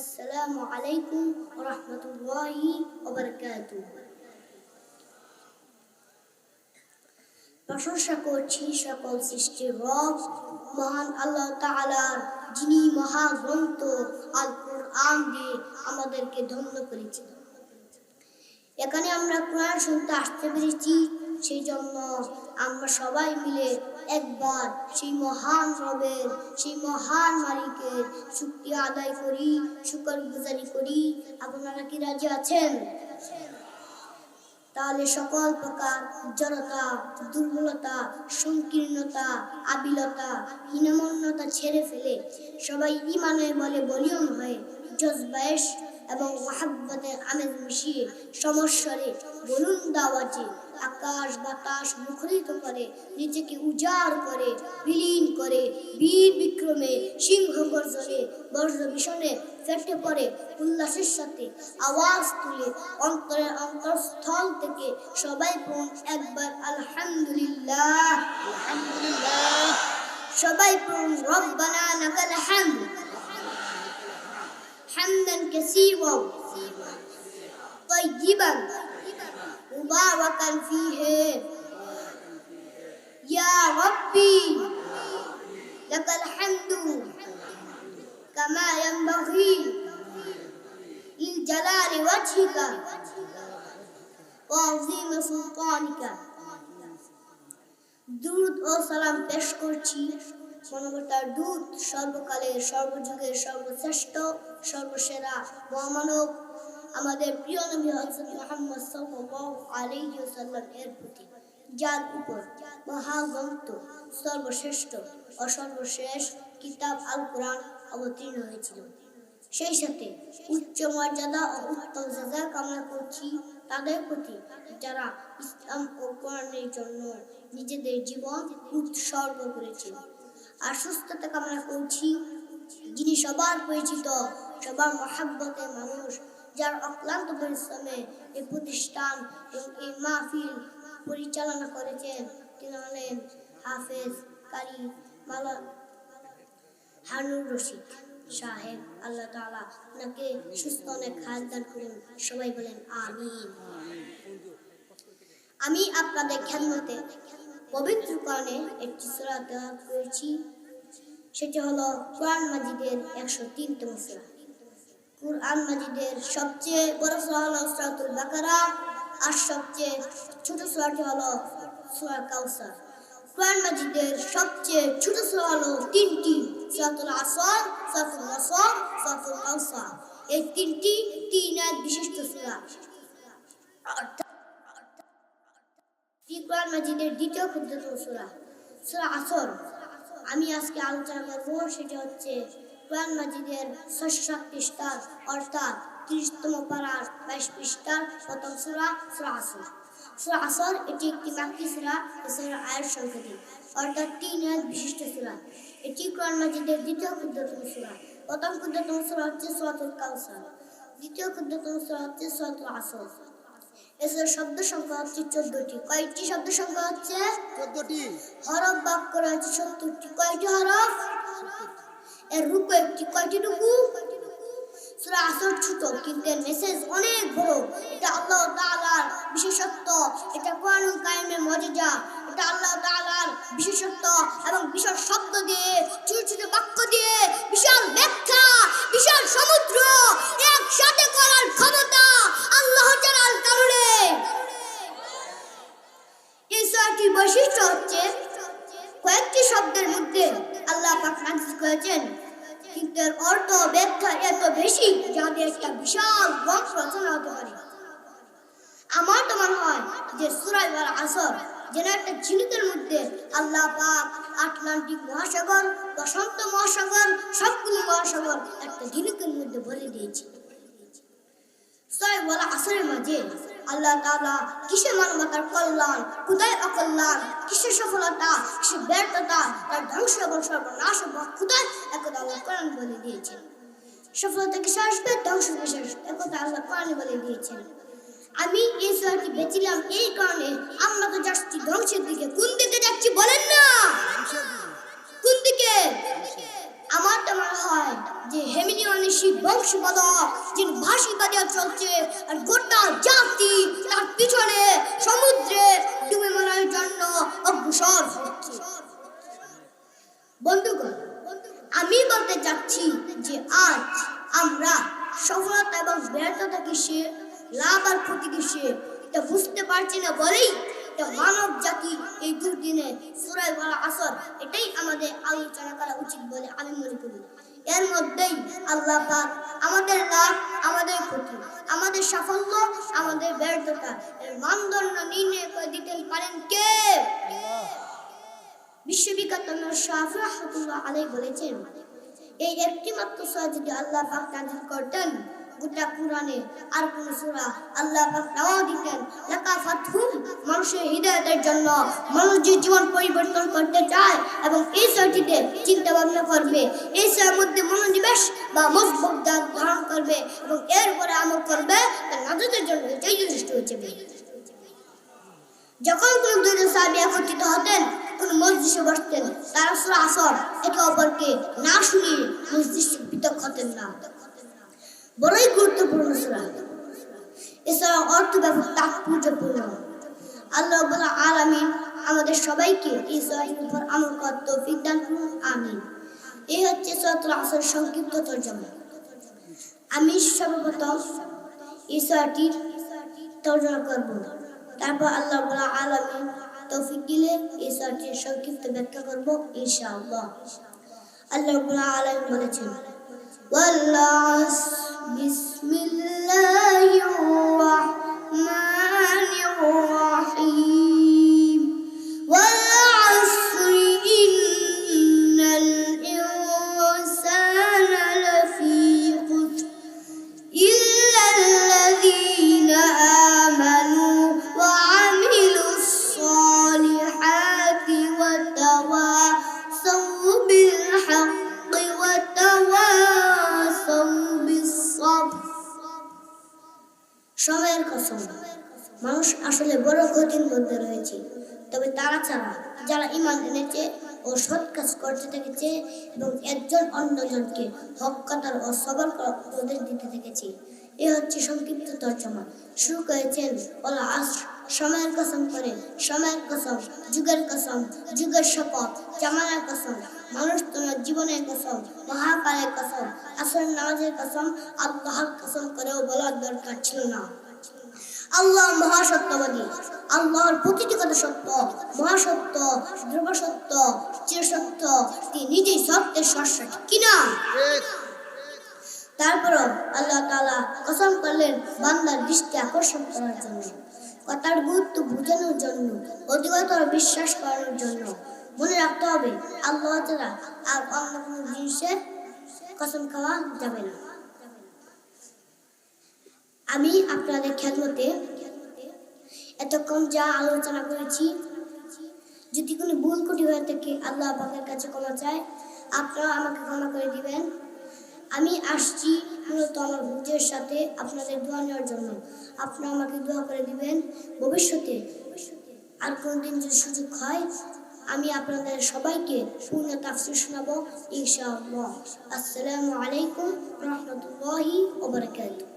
আসসালামু আলাইকুম রহমতুল্লাহি ওবরকাতু প্রশংসা করছি সকল সৃষ্টির রব, মহান আল্লাহ তাআলার যিনি মহাগ্রন্থ আল কোরআন দিয়ে আমাদেরকে ধন্য করেছেন। এখানে আমরা কোরআন শুনতে আসতে পেরেছি সেই জন্য আমরা সবাই মিলে একবার সেই মহান রবের, সেই মহান মালিকের শুক্রিয়া আদায় করি, শুকর গুজারি করি। আপনারা কি রাজি আছেন? তাহলে সকল প্রকার জড়তা দুর্বলতা, সংকীর্ণতা, আবিলতা, হীনমন্যতা ছেড়ে ফেলে সবাই ইমানের বলে বলিয়ন হয়ে জজবায়েশ এবং মহাব্বতের আমেজ মিশিয়ে সমস্যারে বলুন দাওয়াজে আকাশ বাতাস মুখরিত করে, নিজেকে উজাড় করে, বিলীন করে, বীর বিক্রমে সিংহ গর্জনে বজ্র ভীষণে ফেটে পড়ে, উল্লাসের সাথে আওয়াজ তুলে অন্তরের অন্তরস্থল থেকে সবাই পড়ুন একবার আলহামদুলিল্লাহ আলহামদুলিল্লাহ। সবাই পড়ুন রব্বানা হামদ। حمدا كثيرا. طيبا. مباركا فيه. يا ربي، لك الحمد كما ينبغي لجلال وجهك وعظيم سلطانك. درود و سلام پیش کرچی. মানবতার দূত, সর্বকালের, সর্বযুগের, সর্বশ্রেষ্ঠ, সর্বসেরা মহামানব, আমাদের প্রিয় নবী হযরত মুহাম্মদ সাল্লাল্লাহু আলাইহি ওয়াসাল্লাম এর প্রতি যার উপর মহাগ্রন্থ সর্বশ্রেষ্ঠ ও সর্বশেষ কিতাব আল কোরআন অবতীর্ণ হয়েছিল। সেই সাথে উচ্চ মর্যাদা ও উত্তম জাজা কামনা করছি তাদের প্রতি, যারা ইসলাম ও কোরআনের জন্য নিজেদের জীবন উৎসর্গ করেছিল আর সুস্থতা কামনা করছি। যিনি সবার পরিচিত, সবার মহাব্বতের মানুষ, যার অক্লান্ত পরিশ্রমে এই প্রতিষ্ঠান এবং এই মাহফিল পরিচালনা করেছেন, তিনি হলেন হাফেজ কারি মালা হানুর রশিদ সাহেব। আল্লাহ তালা ওনাকে সুস্থ অনেক খাস দান করুন। সবাই বলেন, আমিন। আমি আপনাদের খেদমতে পবিত্র কোরআনে একটি সূরা তেলাওয়াত করেছি। সেটি হলো কোরআন মাজিদের একশো তিনতম সূরা। কোরআন মাজিদের সবচেয়ে বড় সূরা হলো সূরাতুল বাকারা, আর সবচেয়ে ছোট সূরাটি হলো সূরা কাউসার। কোরআন মাজিদের সবচেয়ে ছোট সূরা হলো তিনটি, সূরাতুল আসর, সূরাতুল নাসর, সূরাতুল কাউসার। এই তিনটি তিন আয়াত বিশিষ্ট সূরা। অর্থাৎ কোরআন মাজিদের দ্বিতীয় ক্ষুদ্রতম সূরা সূরা আসর। আমি আজকে আলোচনা করব, সেটা হচ্ছে কোরআন মাজিদের ষষ্ঠ পৃষ্ঠার অর্থাৎ তিরিশতম পাড়ার বাইশ পৃষ্ঠার প্রথম সূরা সূরা আসর। সূরা আসর এটি একটি মাক্কি সূরা এছাড়া আয়ের সংখ্যা তিন অর্থাৎ তিন আয়াত বিশিষ্ট সূরা। এটি কোরআন মাজিদের দ্বিতীয় ক্ষুদ্রতম সুরা। প্রথম ক্ষুদ্রতম সূরা হচ্ছে সূরাতুল কাউসার। দ্বিতীয় ক্ষুদ্রতম সূরা হচ্ছে সূরাতুল আসর। এছাড়া শব্দ সংখ্যা হচ্ছে চোদ্দটি। কয়টি শব্দ সংখ্যা হচ্ছে চোদ্দটি। হরফ বাক করা হচ্ছে সত্তরটি। কয়টি হরফ? এর রুকু একটি। কয়টি রুকু সূরা আসর ছোট কিন্তু এর মেসেজ অনেক বড়। এটা আল্লাহ তাআলার বিশেষত্ব। এটা কোরআনুল কারিমের মজেজা এটা আল্লাহ তাআলার বিশেষত্ব এবং বিশাল শব্দ দিয়ে ছোট ছোট বাক্য দিয়ে বিশাল ব্যাখ্যা। বৈশিষ্ট্য হচ্ছে কয়েকটি শব্দের মধ্যে আল্লাহ পাক নাজিল করেছেন কিন্তু এর অর্থ ব্যাখ্যা এত বেশি যাদের একটা বিশাল গ্রন্থ রচনা হতে পারে। আমার তো মনে হয় যে সুরাই আসর, যেন একটা ঝিনুকের মধ্যে আল্লাহ পাক আটলান্টিক মহাসাগর প্রশান্ত মহাসাগর, সবগুলো মহাসাগর একটা ঝিনুকের মধ্যে ভরে দিয়েছে। বলা আসরের মাঝে আল্লাহ তাআলা কিসের মানবতার কল্যাণ কোথায় অকল্যাণ, কিসের সফলতা, কিসের ব্যর্থতা, তার ধ্বংস এবং সর্বনাশ এবং কোথায় একথা আল্লাহ কোরআন বলে দিয়েছেন। সফলতা কিসে আসবে? ধ্বংস কিসে আসবে? একথা আল্লাহ কোরআনে বলে দিয়েছেন। আমি এই শহরটি বেছিলাম এই কারণে আমরা তো যাচ্ছি ধ্বংসের দিকে। কোন দিকে যাচ্ছি বলেন না? কোন দিকে? যে হেমিনি অনিশি বংশীবাদক, যিনি ভাসি বাজার চলছে, আর গোটা জাতি তার পিছনে সমুদ্রে ডুবে মরার জন্য অগ্রসর হচ্ছে। বন্ধুগণ, আমি বলতে চাচ্ছি যে আজ আমরা সফলতা এবং ব্যর্থতা কিসে লাভ আর ক্ষতি কিসে এটা বুঝতে পারছি না বলেই মানব জাতি এই দুর্দিনে সুরাই বলা আসর, এটাই আমাদের আলোচনা করা উচিত বলে আমি মনে করি। এর মধ্যেই আল্লাহ পাক আমাদের লাভ, আমাদের ক্ষতি, আমাদের সাফল্য, আমাদের ব্যর্থতা এর মানদণ্ড নির্ণয় করে দিতে পারেন কে? বিশ্ববিখ্যাত শাহ রহমতুল্লাহ আলাই বলেছেন, এই একটি মাত্র যদি আল্লাহ পাক নাজিল করতেন। গোটা কোরআনে আর কোন সূরা আল্লাহ পাক নাও দিতেন। লাকা ফাতহুম, মানুষের হৃদয়তের জন্য মানুষ যে জীবন পরিবর্তন করতে চায় এবং এই সূরাটিতে চিন্তা ভাবনা করবে, এই সূরার মধ্যে মনোনিবেশ বা মজবুত ধারণ করবে এবং এরপরে আমল করবে তার নাজাতের জন্য এটাই যথেষ্ট হয়ে যাবে। যখন কোন দুজন সাহাবী একত্রিত হতেন, কোন মসজিদে বসতেন, তারা সুরা আসর একে অপরকে না শুনিয়ে মসজিদ পৃথক হতেন না। বড়ই গুরুত্বপূর্ণ সুরা। এছাড়া অর্থ ব্যাপক তাৎপর্যপূর্ণ। আল্লাহ আলামিন আমাদের সবাইকে এই সুরাটির উপর আমল করার তৌফিক দান করুন, আমিন। এই হচ্ছে সূরাতুল আসর সংক্ষিপ্ত তর্জমা। আমি সর্বপ্রথম এই সুরাটির তর্জমা করব। তারপর আল্লাহ আলামিন তৌফিক দিলে এই সুরাটির সংক্ষিপ্ত ব্যাখ্যা করব, ইনশাআল্লাহ। আল্লাহ আলামিন বলেছেন والعصر. بسم الله الرحمن الرحيم. মানুষ আসলে বড় ক্ষতির মধ্যে রয়েছে। তবে তারা ছাড়া যারা ইমান এনেছে ও সৎ কাজ করতে থেকেছে এবং একজন অন্যজনকে হক কাতার ও সবল উপদেশ দিতে থেকেছে এ হচ্ছে সংক্ষিপ্ত তর্জমা। শুরু করেছেন ওলা আস। সময়ের কসম করে, সময়ের কসম, যুগের কসম, যুগের শপথ, জামানের কসম, মানুষ তোমার জীবনের কসম, মহাকালের কসম আসর নামাজের কসম, আল্লাহর কসম করেও বলার দরকার ছিল না। আল্লাহ মহাসত্যবাদী আল্লাহর প্রতিটি কথা সত্য, মহাসত্য ধ্রুব সত্য, চির সত্য, তিনি নিজেই সত্যের শস্য কিনা তারপরও আল্লাহ তালা কসম করলেন বান্দার দৃষ্টি আকর্ষণ করার জন্য, কথার গুরুত্ব বোঝানোর জন্য, অধিকতর বিশ্বাস করানোর জন্য। মনে রাখতে হবে, আল্লাহ ছাড়া আর অন্য কোনো জিনিসের কসম খাওয়া যাবে না। আমি আপনাদের খেদমতে এতক্ষণ যা আলোচনা করেছি, যদি কোনো ভুল ত্রুটি হয়ে থাকে, আল্লাহ আপনাদের কাছে ক্ষমা চায়, আপনারা আমাকে ক্ষমা করে দিবেন। আমি আসছি মূলত আমার ভুজের সাথে আপনাদের দোয়া নেওয়ার জন্য। আপনারা আমাকে দোয়া করে দিবেন, ভবিষ্যতে আর কোনদিন যদি সুযোগ হয়, আমি আপনাদের সবাইকে পূর্ণ তাফসির শোনাবো, ইনশাআল্লাহ। আসসালামু আলাইকুম রহমতুল্লাহি ওবরাকাতুহ